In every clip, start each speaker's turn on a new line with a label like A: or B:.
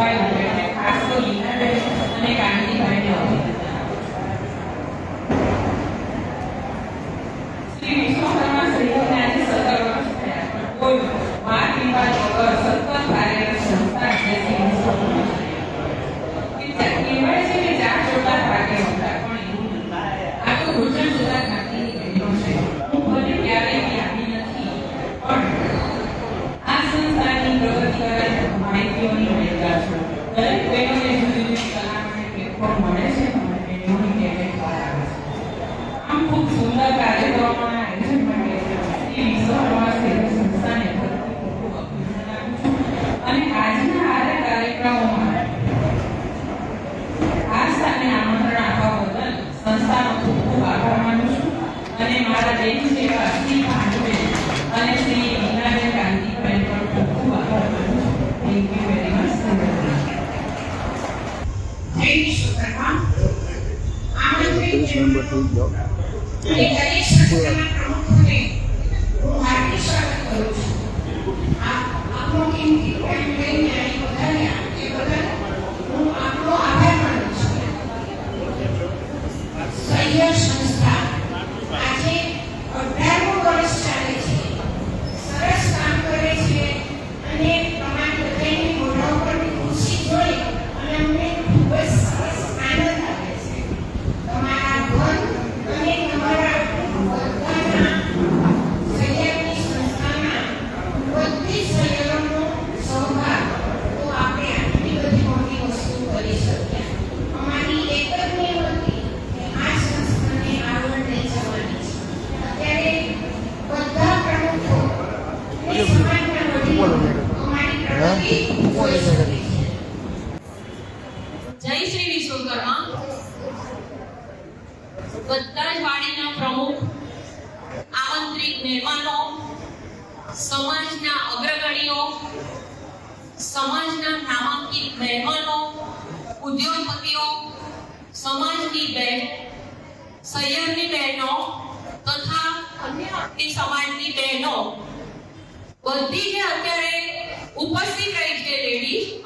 A: হয় না Yeah.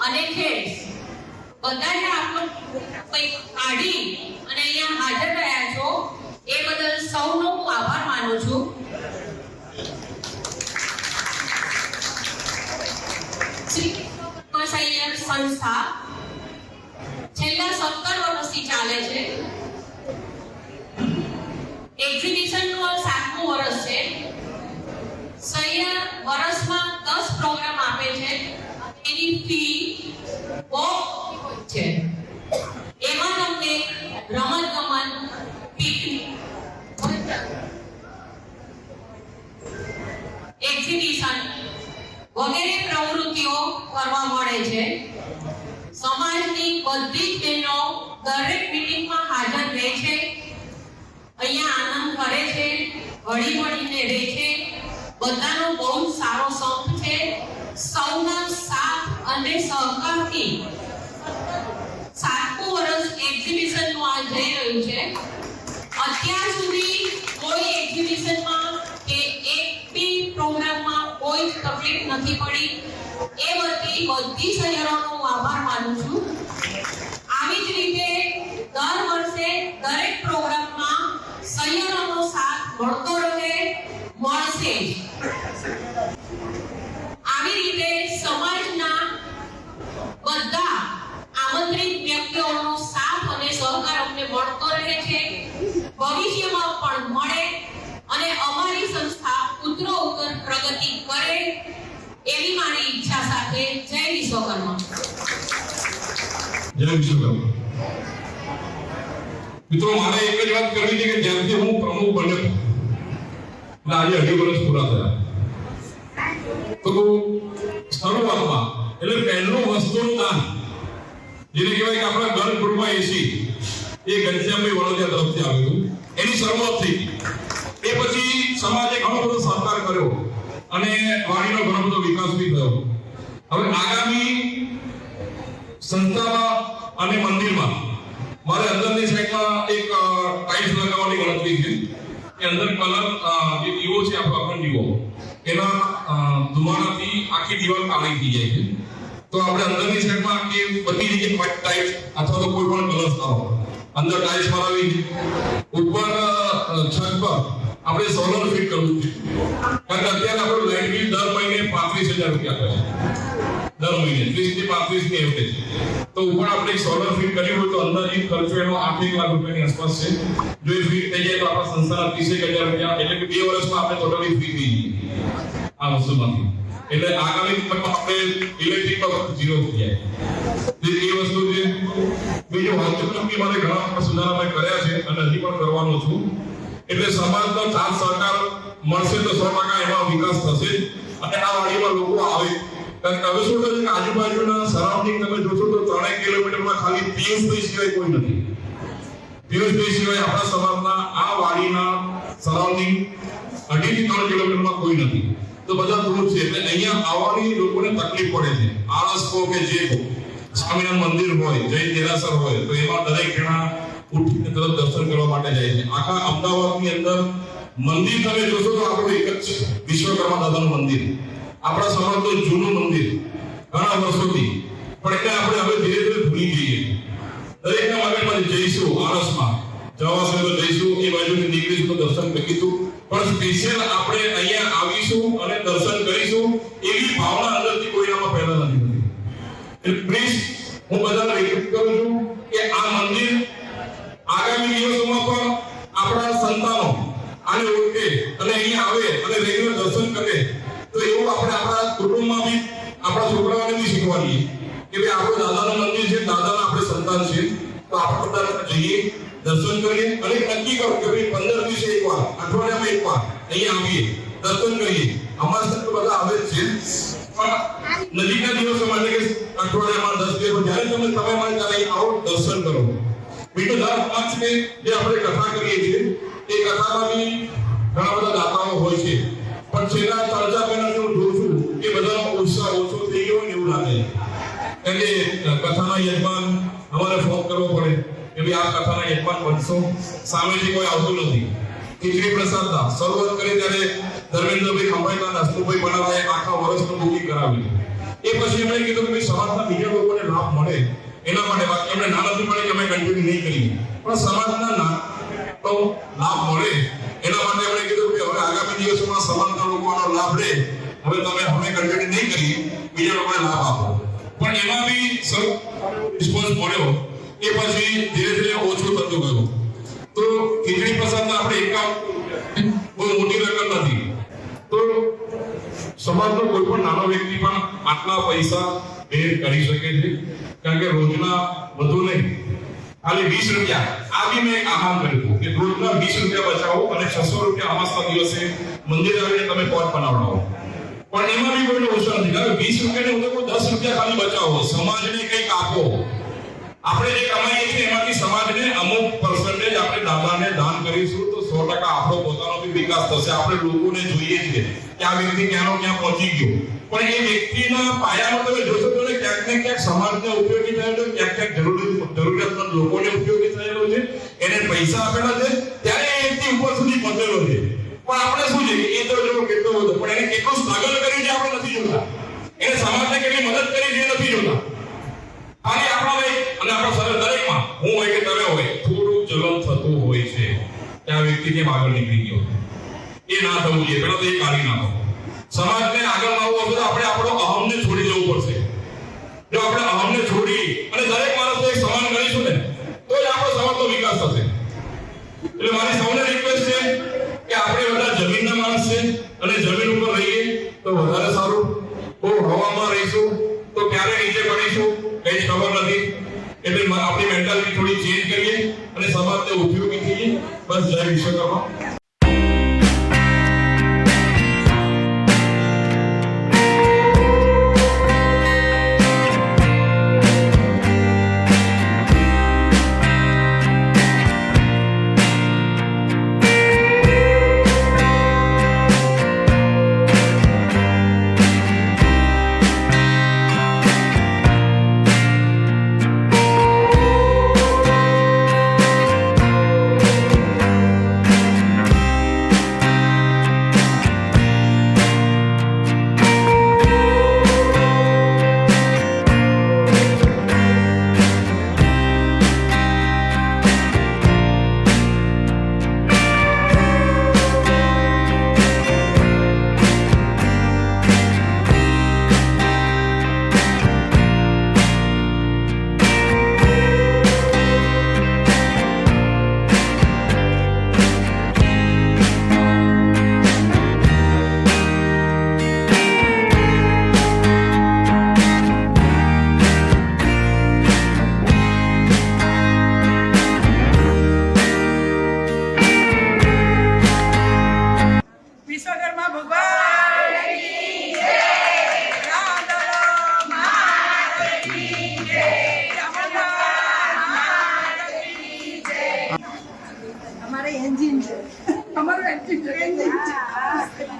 A: અને ખેડ બધાને આપણો
B: કાઢી અને અહીંયા હાજર રહ્યા છો. એ બદલ સૌનો હું આભાર માનું છું. શ્રી સૈયદ સંસ્થા છેલ્લા સત્તર વર્ષથી ચાલે છે. એક્ઝિબિશનનું આ સાતમું વર્ષ છે. સૈયદ વર્ષમાં દસ પ્રોગ્રામ આપે છે. એની ફી બહુ છે. એમાં તમને રમત ગમત એક્ઝિબિશન વગેરે પ્રવૃત્તિઓ કરવા મળે છે. સમાજની બધી જ બહેનો દરેક મિટિંગમાં હાજર રહે છે. અહીંયા આનંદ કરે છે હળી મળીને રહે છે. બધાનો બહુ સહકારથી સાતમું વર્ષ એક્ઝિબિશનનું આ જઈ રહ્યું છે. અત્યાર સુધી કોઈ એક્ઝિબિશનમાં કે એક બી પ્રોગ્રામમાં કોઈ તકલીફ નથી પડી. એ બધી બધી શહેરોનો આભાર માનું છું. આવી જ રીતે દર વર્ષે દરેક પ્રોગ્રામમાં સૈયરોનો સાથ મળતો રહે, મળશે આવી રીતે સમાજના બધા આમંત્રિત વ્યક્તિઓનો સાથ અને સહકાર અમને મળતો રહે છે ભવિષ્યમાં પણ મળે અને અમારી સંસ્થા ઉત્તરો ઉત્તર પ્રગતિ કરે એવી મારી ઈચ્છા સાથે જય
C: જય વિશ્વકર્મા મિત્રો, મારે એક જ વાત કરવી છે કે જ્યારથી હું પ્રમુખ બન્યો અને આજે અઢી વર્ષ પૂરા થયા. તો શરૂઆતમાં, એટલે પહેલું વસ્તુનું દાન જેને કહેવાય કે આપણા ઘર ગૃહમાં એસી એ ઘનશ્યામભાઈ વડોદરા તરફથી આવ્યું એની શરૂઆત થઈ. એ પછી સમાજે ઘણો બધો સહકાર કર્યો, અને વાણીનો ઘણો બધો વિકાસ બી થયો. હવે આગામી સંસ્થામાં અને મંદિરમાં મારે અંદરની સાઈડમાં એક ટાઇલ્સ લગાવવાની ગણતરી છે. કે અંદર કલર જે દીવો છે આપણો અખંડ દીવો. એના ધુમાડાથી આખી દિવાલ કાળી થઈ જાય છે. તો આપણે અંદરની સાઈડમાં કે બધી રીતે વ્હાઇટ ટાઇલ્સ અથવા તો કોઈ પણ કલર હોય. અંદર ટાઇલ્સ મારાવી ઉપર છત પર આપણે સોલર ફિટ કરવું છે. કારણ કે અત્યારે આપણું લાઇટ બિલ દર મહિને પાંત્રીસ હજાર રૂપિયા કરે છે. દર મહિને. ત્રીસથી પાંત્રીસની એવરેજ તો ઉપર આપણે સોલર ફીટ કર્યું હોય તો અંદાજિત ખર્ચો એનો આઠ એક લાખ રૂપિયાની આસપાસ છે. જો એ ફીટ થઈ જાય તો આપણા સંસ્થાના ત્રીસેક હજાર રૂપિયા, એટલે કે બે વર્ષમાં આપણે ટોટલી ફ્રી થઈ જઈએ. આ વસ્તુમાંથી. એટલે આગામી તબક્કામાં આપણે ઇલેક્ટ્રિક પર ઝીરો થઈ જાય. એ વસ્તુ છે. બીજું હોસ્પિટલ મારે ઘણા સુધારા મેં કર્યા છે અને હજી પણ કરવાનો છું. એટલે સમાજનો સાથ સહકાર મળશે તો સો ટકા એમાં વિકાસ થશે. અને આ વાડીમાં લોકો આવે. કારણ આજુબાજુના સરાઉન્ડિંગ તમે જોશો તો ત્રણેક કિલોમીટરમાં ખાલી પિયુષભાઈ સિવાય કોઈ નથી. પિયુષભાઈ સિવાય આપણા સમાજના આ વાડીના સરાઉન્ડિંગ અઢી થી ત્રણ કિલોમીટરમાં કોઈ નથી. તો બધા દૂર છે. એટલે અહીંયા આવવાની લોકોને તકલીફ પડે છે. આળસ કે જે સ્વામિનારાયણ મંદિર હોય, જૈન દેરાસર હોય, તો એમાં દરેક જણા ઉઠીને તરત દર્શન કરવા માટે જાય છે. આખા અમદાવાદની અંદર મંદિર તમે જોશો તો આપણું એક જ વિશ્વકર્મા દાદાનું મંદિર. આપણા સમાજનું જૂનું મંદિર, ઘણા વર્ષોથી. પણ એટલે આપણે હવે ધીરે ધીરે ભૂલી જઈએ. દરેકના મગજમાં જઈશું આળસમાં જવાશે તો જઈશું, એ બાજુથી નીકળીશું તો દર્શન કરીશું પણ સ્પેશિયલ આપણે અહીંયા આવીશું અને દર્શન કરીશું એવી ભાવના અંદરથી કોઈનામાં પહેલા નથી એટલે પ્લીઝ હું બધાને આપણે બધા જઈએ, દર્શન કરીએ. અને નક્કી કરો કે ભાઈ પંદર દિવસે એકવાર અઠવાડિયામાં એકવાર અહીંયા આવીએ, દર્શન કરીએ. અમારા સાથે બધા આવે છે. નજીકના દિવસો માટે કે અઠવાડિયામાં દસ દિવસ જ્યારે તમે તમે મારે ત્યારે આવો, દર્શન કરો. બીજું દર પાંચમે જે આપણે કથા કરીએ છીએ, એ કથામાં બી ઘણા બધા દાતાઓ હોય છે. પણ છેલ્લા ત્રણ ચાર મહિના હું જોઉં છું કે બધાનો ઉત્સાહ ઓછો થઈ ગયો એવું લાગે. એટલે કથાના યજમાન અમારે ફોન કરવો પડે કે ભાઈ આ કથાના યજમાન બનશો. સામેથી કોઈ આવતું નથી. ખીચડી પ્રસાદના શરૂઆત કરી ત્યારે ધર્મેન્દ્રભાઈ ખંભાઈના હસમુભાઈ બનાવાએ આખા વર્ષનું બુકિંગ કરાવ્યું. એ પછી એમણે કીધું કે ભાઈ સમાજના બીજા લોકોને લાભ મળે એના માટે બાકી એમણે ના નથી મળે કે અમે કન્ટિન્યુ નહીં કરીએ. પણ સમાજના ના તો લાભ મળે એના માટે એમણે કીધું કે હવે આગામી દિવસોમાં સમાજના લોકોનો લાભ લે. હવે તમે અમે કન્ટિન્યુ નહીં કરીએ, બીજા લોકોને લાભ આપો. પણ એમાં બી સૌ રિસ્પોન્સ મળ્યો એ પછી ધીરે ધીરે ઓછું થતું ગયું તો ખીચડી પ્રસાદના આપણે એકાઉન્ટ બહુ મોટી રકમ નથી. તો સમાજનો કોઈ પણ નાનો વ્યક્તિ પણ આટલા પૈસા ભેર કરી શકે છે. કારણ કે રોજના વધુ નહીં. ખાલી વીસ રૂપિયા. આ બી મેં એક આહવાન કર્યું કે રોજના વીસ રૂપિયા બચાવો અને છસો રૂપિયા અમાસના દિવસે મંદિર આવીને તમે પોટ બનાવડાવો. પણ એમાં બી કોઈને ઓછો નથી. કારણ વીસ રૂપિયાને હું તો દસ રૂપિયા ખાલી બચાવો. સમાજને કંઈક આપો. આપણે જે કમાઈએ છીએ એમાંથી સમાજને અમુક પર્સન્ટેજ આપણે દાદાને દાન કરીશું તો સો ટકા આપણો પોતાનો બી વિકાસ થશે. આપણે લોકોને જોઈએ છીએ કે આ વ્યક્તિ ક્યાંનો ક્યાં પહોંચી ગયો. પણ એ વ્યક્તિના પાયામાં તમે જોશો તો ક્યાંક ને ક્યાંક સમાજને ઉપયોગી થયેલો ક્યાંક ક્યાંક જરૂરી જરૂરિયાતમંદ લોકોને ઉપયોગી થયેલો છે. એને પૈસા આપેલા છે. ત્યારે એ વ્યક્તિ ઉપર સુધી પહોંચેલો છે. પણ આપણે શું છે એ તો જો કેટલો બધો, પણ એને કેટલું સ્ટ્રગલ કર્યું છે આપણે નથી જોતા. એને સમાજને કેટલી મદદ કરી છે નથી જોતા. ખાલી આપણા અને આપણા શરીર દરેકમાં, હું હોય કે તમે હોય થોડું જલન થતું હોય છે. ત્યાં વ્યક્તિ કેમ આગળ નીકળી ગયો? એ ના થવું જોઈએ પેલા તો એ કાઢી નાખો. સમાજને આગળ લાવવું હોય તો આપણે આપણો અહમને છોડી જવું પડશે. જો આપણે અહમને છોડી અને દરેક માણસને એક સમાન ગણીશું ને, તો જ આપણો સમાજનો વિકાસ થશે. એટલે મારી સૌને રિક્વેસ્ટ છે કે આપણે બધા જમીનના માણસ છે અને જમીન ઉપર રહીએ તો વધારે સારું. બહુ હવામાં રહીશું તો ક્યારે નીચે પડીશું કઈ ખબર નથી. એટલે આપણી મેન્ટાલિટી થોડી ચેન્જ કરીએ અને સમાજને ઉપયોગી થઈએ. બસ જય વિશ્વકર્મા.
D: અમારે એન્જિન છે અમારું એન્જિન છે એન્જિન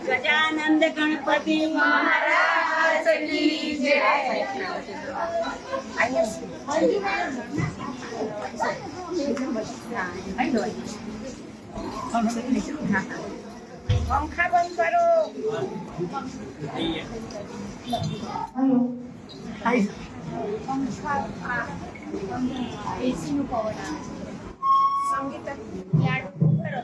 D: છે
E: ગજાનંદ ગણપતિ મહારાજ કી જય પંખા બંધ કરો એસીનું પવન આવે સંગીત યાર
D: ઊભા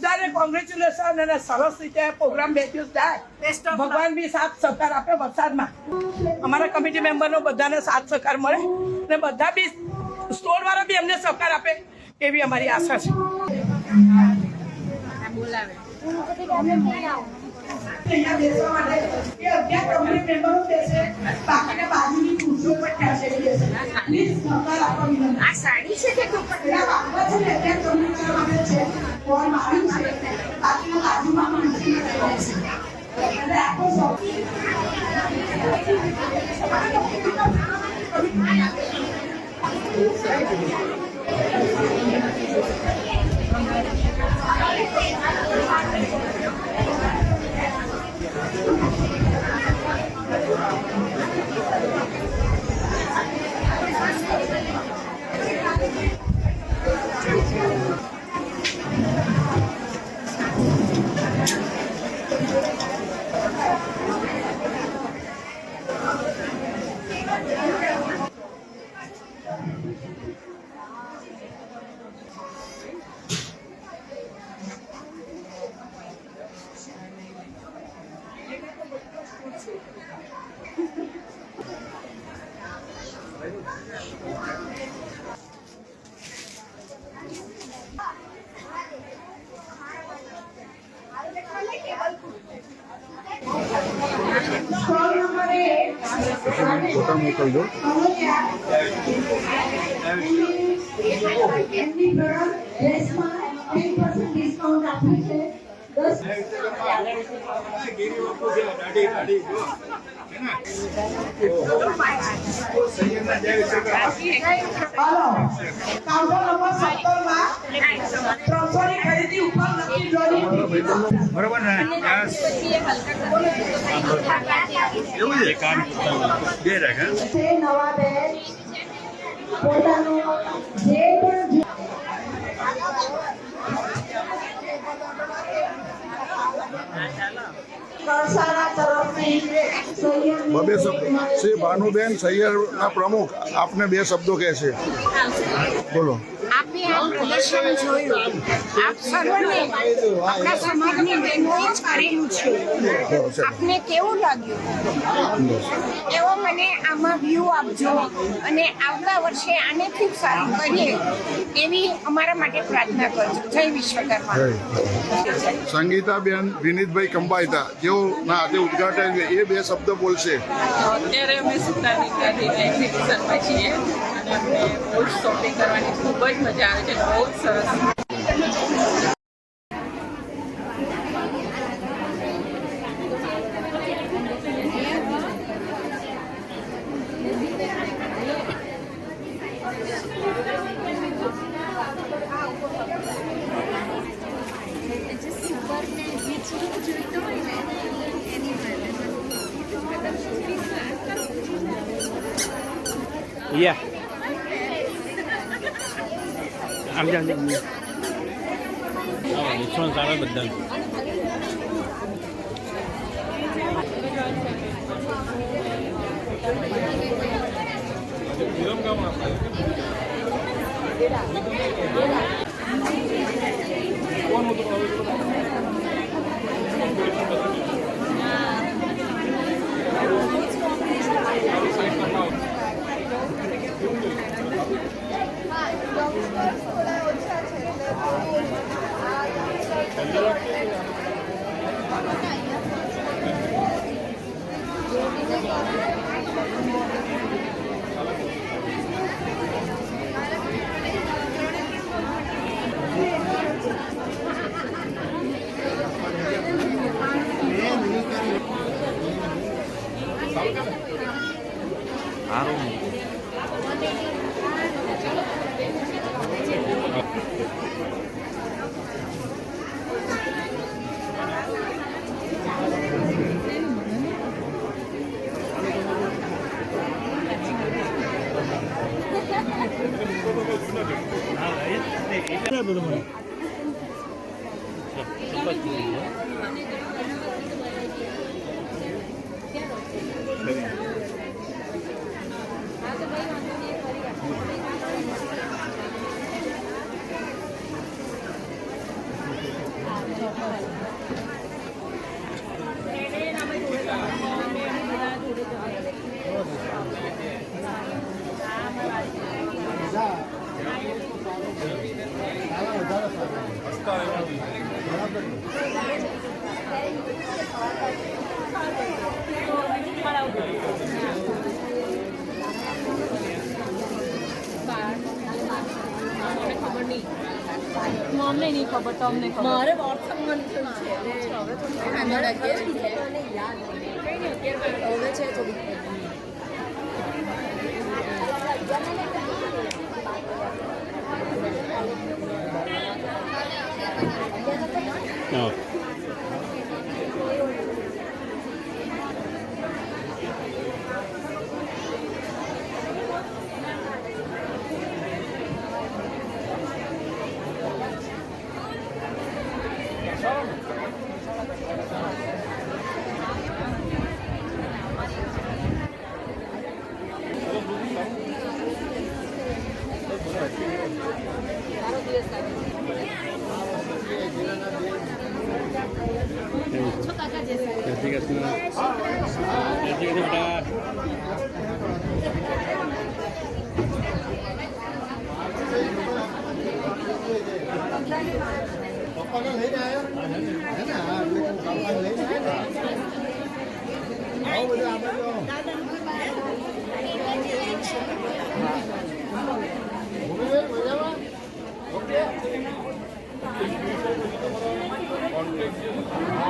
D: બધાને કોંગ્રેચ્યુલેશન અને સરસ રીતે પ્રોગ્રામ બે દિવસ જાય. ભગવાન બી સાથ સહકાર આપે વરસાદમાં. અમારા કમિટી મેમ્બરનો બધાને સાથ સહકાર મળે અને બધા બી સ્ટોરવાળા બી એમને સહકાર આપે એવી અમારી આશા છે. એ
F: પર્સન્ટ ડિસ્કાઉન્ટ
D: હાલો. કાઉન્ટર નંબર સત્તરમાં ત્રણસો ની ખરીદી ઉપર નક્કી ડ્રોની
G: બરોબર ને? એવું છે? કામ બે રાખે
F: છે નવા બેન પોતાનું જે પણ
G: બબે શ્રી. ભાનુબેન સૈયરના પ્રમુખ આપને બે શબ્દો કહે છે. બોલો.
E: આપે આ પ્રદર્શન જોયું. આપ સર્વને આપણા સમાજની બહેનોએ જ કરેલું છે. આપને કેવું લાગ્યું? એવો મને આમાં વ્યૂ આપજો. અને આવતા વર્ષે આનેથી સારું કરીએ એવી અમારા માટે પ્રાર્થના કરજો. જય વિશ્વકર્મા.
G: સંગીતા સંગીતાબેન વિનીતભાઈ કંબાઈતા જેઓ ના આજે ઉદઘાટન છે એ બે શબ્દ બોલશે.
H: અત્યારે અમે સુતાની એક્ઝિબિશનમાં છીએ અને અમને બહુ શોપિંગ કરવાની ખૂબ જ મજા આવે છે. બહુ જ સરસ.
I: Iya. Ambil yang ini. Oh, ini cuma cara
E: bedal. Gracias. Thank you. ખબર. તો અમને
I: ખબર
E: મારે વોટ્સઅપમાં છે હવે છે થોડી con
I: nó lấy đây á. Đến à con con lấy đấy à đâu bây giờ bây giờ Thank you.